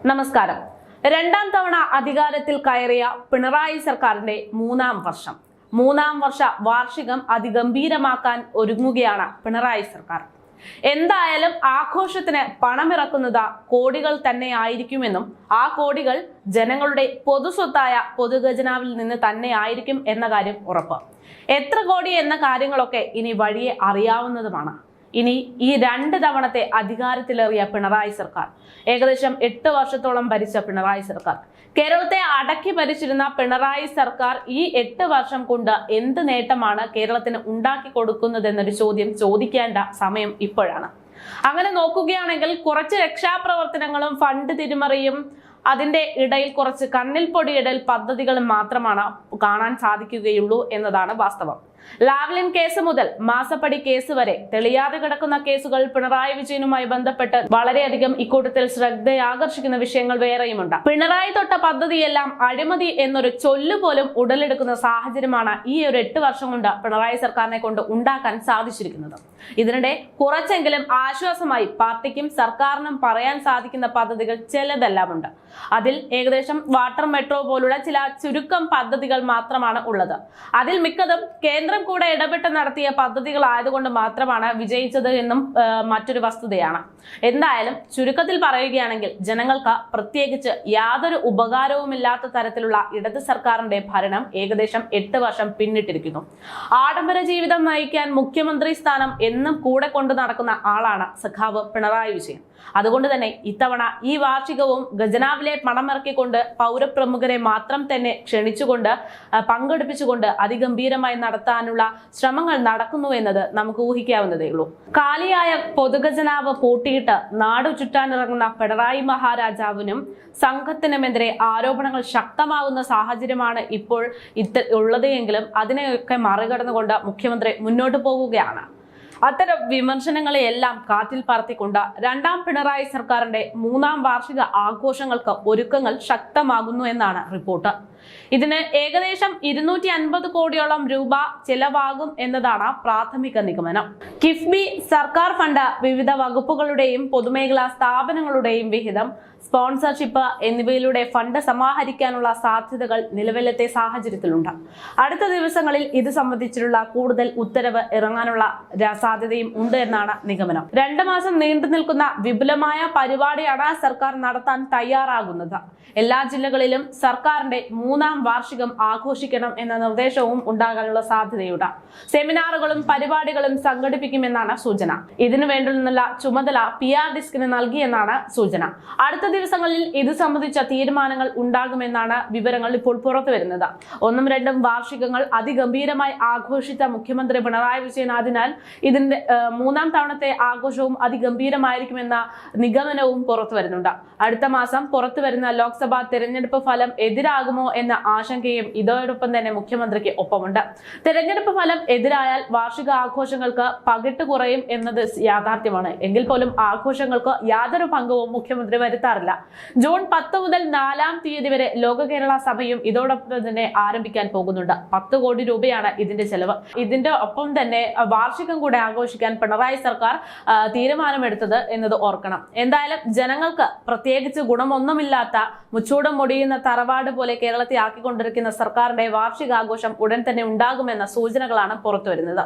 നമസ്കാരം. രണ്ടാം തവണ അധികാരത്തിൽ കയറിയ പിണറായി സർക്കാരിന്റെ മൂന്നാം വർഷം. മൂന്നാം വർഷ വാർഷികം അതിഗംഭീരമാക്കാൻ ഒരുങ്ങുകയാണ് പിണറായി സർക്കാർ. എന്തായാലും ആഘോഷത്തിന് പണമിറക്കുന്നത് കോടികൾ തന്നെ ആയിരിക്കുമെന്നും ആ കോടികൾ ജനങ്ങളുടെ പൊതുസ്വത്തായ പൊതുഖജനാവിൽ നിന്ന് തന്നെ ആയിരിക്കും എന്ന കാര്യം ഉറപ്പ്. എത്ര കോടി എന്ന കാര്യങ്ങളൊക്കെ ഇനി വഴിയെ അറിയാവുന്നതുമാണ്. ഇനി ഈ രണ്ട് തവണത്തെ അധികാരത്തിലേറിയ പിണറായി സർക്കാർ. ഏകദേശം എട്ട് വർഷത്തോളം ഭരിച്ച പിണറായി സർക്കാർ. കേരളത്തെ അടക്കി ഭരിച്ചിരുന്ന പിണറായി സർക്കാർ ഈ എട്ട് വർഷം കൊണ്ട് എന്ത് നേട്ടമാണ് കേരളത്തിന് ഉണ്ടാക്കി കൊടുക്കുന്നതെന്നൊരു ചോദ്യം ചോദിക്കേണ്ട സമയം ഇപ്പോഴാണ്. അങ്ങനെ നോക്കുകയാണെങ്കിൽ കുറച്ച് രക്ഷാപ്രവർത്തനങ്ങളും ഫണ്ട് തിരിമറിയും അതിന്റെ ഇടയിൽ കുറച്ച് കണ്ണിൽ പൊടിയിടൽ പദ്ധതികളും മാത്രമാണ് കാണാൻ സാധിക്കുകയുള്ളൂ എന്നതാണ് വാസ്തവം. ലാവ്ലിൻ കേസ് മുതൽ മാസപ്പടി കേസ് വരെ തെളിയാതെ കിടക്കുന്ന കേസുകൾ പിണറായി വിജയനുമായി ബന്ധപ്പെട്ട് വളരെയധികം ഇക്കൂട്ടത്തിൽ ശ്രദ്ധയാകർഷിക്കുന്ന വിഷയങ്ങൾ വേറെയുമുണ്ട്. പിണറായി തൊട്ട പദ്ധതിയെല്ലാം അഴിമതി എന്നൊരു ചൊല്ലു പോലും ഉടലെടുക്കുന്ന സാഹചര്യമാണ് ഈ ഒരു എട്ട് വർഷം കൊണ്ട് പിണറായി സർക്കാരിനെ കൊണ്ട് ഉണ്ടാക്കാൻ സാധിച്ചിരിക്കുന്നത്. ഇതിനിടെ കുറച്ചെങ്കിലും ആശ്വാസമായി പാർട്ടിക്കും സർക്കാരിനും പറയാൻ സാധിക്കുന്ന പദ്ധതികൾ ചിലതെല്ലാം ഉണ്ട് അതിൽ ഏകദേശം വാട്ടർ മെട്രോ പോലുള്ള ചില ചുരുക്കം പദ്ധതികൾ മാത്രമാണ് ഉള്ളത്. അതിൽ മിക്കതും കേന്ദ്രം കൂടെ ഇടപെട്ട് നടത്തിയ പദ്ധതികൾ ആയതുകൊണ്ട് മാത്രമാണ് വിജയിച്ചത് എന്നും മറ്റൊരു വസ്തുതയാണ്. എന്തായാലും ചുരുക്കത്തിൽ പറയുകയാണെങ്കിൽ ജനങ്ങൾക്ക് പ്രത്യേകിച്ച് യാതൊരു ഉപകാരവുമില്ലാത്ത തരത്തിലുള്ള ഇടത് സർക്കാരിന്റെ ഭരണം ഏകദേശം എട്ട് വർഷം പിന്നിട്ടിരിക്കുന്നു. ആഡംബര ജീവിതം നയിക്കാൻ മുഖ്യമന്ത്രി സ്ഥാനം എന്നും കൂടെ കൊണ്ടു നടക്കുന്ന ആളാണ് സഖാവ് പിണറായി വിജയൻ. അതുകൊണ്ട് തന്നെ ഇത്തവണ ഈ വാർഷികവും ഖജനാവിലെ പണമിറക്കിക്കൊണ്ട് പൗരപ്രമുഖരെ മാത്രം തന്നെ ക്ഷണിച്ചുകൊണ്ട് പങ്കെടുപ്പിച്ചുകൊണ്ട് അതിഗംഭീരമായി നടത്താനുള്ള ശ്രമങ്ങൾ നടക്കുന്നു എന്നത് നമുക്ക് ഊഹിക്കാവുന്നതേ ഉള്ളൂ. കാലിയായ പൊതുഖജനാവ് പൂട്ടിയിട്ട് നാടു ചുറ്റാനിറങ്ങുന്ന പിണറായി മഹാരാജാവിനും സംഘത്തിനുമെതിരെ ആരോപണങ്ങൾ ശക്തമാകുന്ന സാഹചര്യമാണ് ഇപ്പോൾ ഇത്ത ഉള്ളത് എങ്കിലും അതിനെയൊക്കെ മറികടന്നുകൊണ്ട് മുഖ്യമന്ത്രി മുന്നോട്ട് പോവുകയാണ്. അത്തരം വിമർശനങ്ങളെയെല്ലാം കാറ്റിൽ പറത്തിക്കൊണ്ട് രണ്ടാം പിണറായി സർക്കാരിന്റെ മൂന്നാം വാർഷിക ആഘോഷങ്ങൾക്ക് ഒരുക്കങ്ങൾ ശക്തമാകുന്നു എന്നാണ് റിപ്പോർട്ട്. ഇതിന് ഏകദേശം ഇരുന്നൂറ്റി അൻപത് കോടിയോളം രൂപ ചെലവാകും എന്നതാണ് പ്രാഥമിക നിഗമനം. കിഫ്ബി സർക്കാർ ഫണ്ട് വിവിധ വകുപ്പുകളുടെയും പൊതുമേഖലാ സ്ഥാപനങ്ങളുടെയും വിഹിതം സ്പോൺസർഷിപ്പ് എന്നിവയിലൂടെ ഫണ്ട് സമാഹരിക്കാനുള്ള സാധ്യതകൾ നിലവിലത്തെ സാഹചര്യത്തിലുണ്ട്. അടുത്ത ദിവസങ്ങളിൽ ഇത് സംബന്ധിച്ചിട്ടുള്ള കൂടുതൽ ഉത്തരവ് ഇറങ്ങാനുള്ള സാധ്യതയും ഉണ്ട് എന്നാണ് നിഗമനം. രണ്ടു മാസം നീണ്ടു നിൽക്കുന്ന വിപുലമായ പരിപാടിയാണ് സർക്കാർ നടത്താൻ തയ്യാറാകുന്നത്. എല്ലാ ജില്ലകളിലും സർക്കാരിന്റെ മൂന്നാം വാർഷികം ആഘോഷിക്കണം എന്ന നിർദ്ദേശവും ഉണ്ടാകാനുള്ള സാധ്യതയുണ്ട്. സെമിനാറുകളും പരിപാടികളും സംഘടിപ്പിക്കുമെന്നാണ് സൂചന. ഇതിനു വേണ്ടുന്നുള്ള ചുമതല പി ആർ ഡിസ്കിന് നൽകിയെന്നാണ് സൂചന. അടുത്ത ദിവസങ്ങളിൽ ഇത് സംബന്ധിച്ച തീരുമാനങ്ങൾ ഉണ്ടാകുമെന്നാണ് വിവരങ്ങൾ ഇപ്പോൾ പുറത്തു വരുന്നത്. ഒന്നും രണ്ടും വാർഷികങ്ങൾ അതിഗംഭീരമായി ആഘോഷിച്ച മുഖ്യമന്ത്രി പിണറായി വിജയൻ അതിനാൽ ഇതിന്റെ മൂന്നാം തവണത്തെ ആഘോഷവും അതിഗംഭീരമായിരിക്കുമെന്ന നിഗമനവും പുറത്തു വരുന്നുണ്ട്. അടുത്ത മാസം പുറത്തു വരുന്ന ലോക്സഭാ തെരഞ്ഞെടുപ്പ് ഫലം എതിരാകുമോ എന്ന ആശങ്കയും ഇതോടൊപ്പം തന്നെ മുഖ്യമന്ത്രിക്ക് ഒപ്പമുണ്ട്. തെരഞ്ഞെടുപ്പ് ഫലം എതിരായാൽ വാർഷിക ആഘോഷങ്ങൾക്ക് പകിട്ട് കുറയും എന്നത് യാഥാർത്ഥ്യമാണ്. എങ്കിൽ പോലും ആഘോഷങ്ങൾക്ക് യാതൊരു പങ്കവും മുഖ്യമന്ത്രി വരുത്താറില്ല. ജൂൺ പത്ത് മുതൽ നാലാം തീയതി വരെ ലോക കേരള സഭയും ഇതോടൊപ്പം തന്നെ ആരംഭിക്കാൻ പോകുന്നുണ്ട്. പത്ത് കോടി രൂപയാണ് ഇതിന്റെ ചെലവ്. ഇതിന്റെ ഒപ്പം തന്നെ വാർഷികം കൂടെ ആഘോഷിക്കാൻ പിണറായി സർക്കാർ തീരുമാനമെടുത്തത് എന്നത് ഓർക്കണം. എന്തായാലും ജനങ്ങൾക്ക് പ്രത്യേകിച്ച് ഗുണമൊന്നുമില്ലാത്ത മുച്ചൂടം മുടിയുന്ന തറവാട് പോലെ കേരളത്തെ നടത്തിയാക്കിക്കൊണ്ടിരിക്കുന്ന സർക്കാരിന്റെ വാർഷികാഘോഷം ഉടൻ തന്നെ ഉണ്ടാകുമെന്ന സൂചനകളാണ് പുറത്തുവരുന്നത്.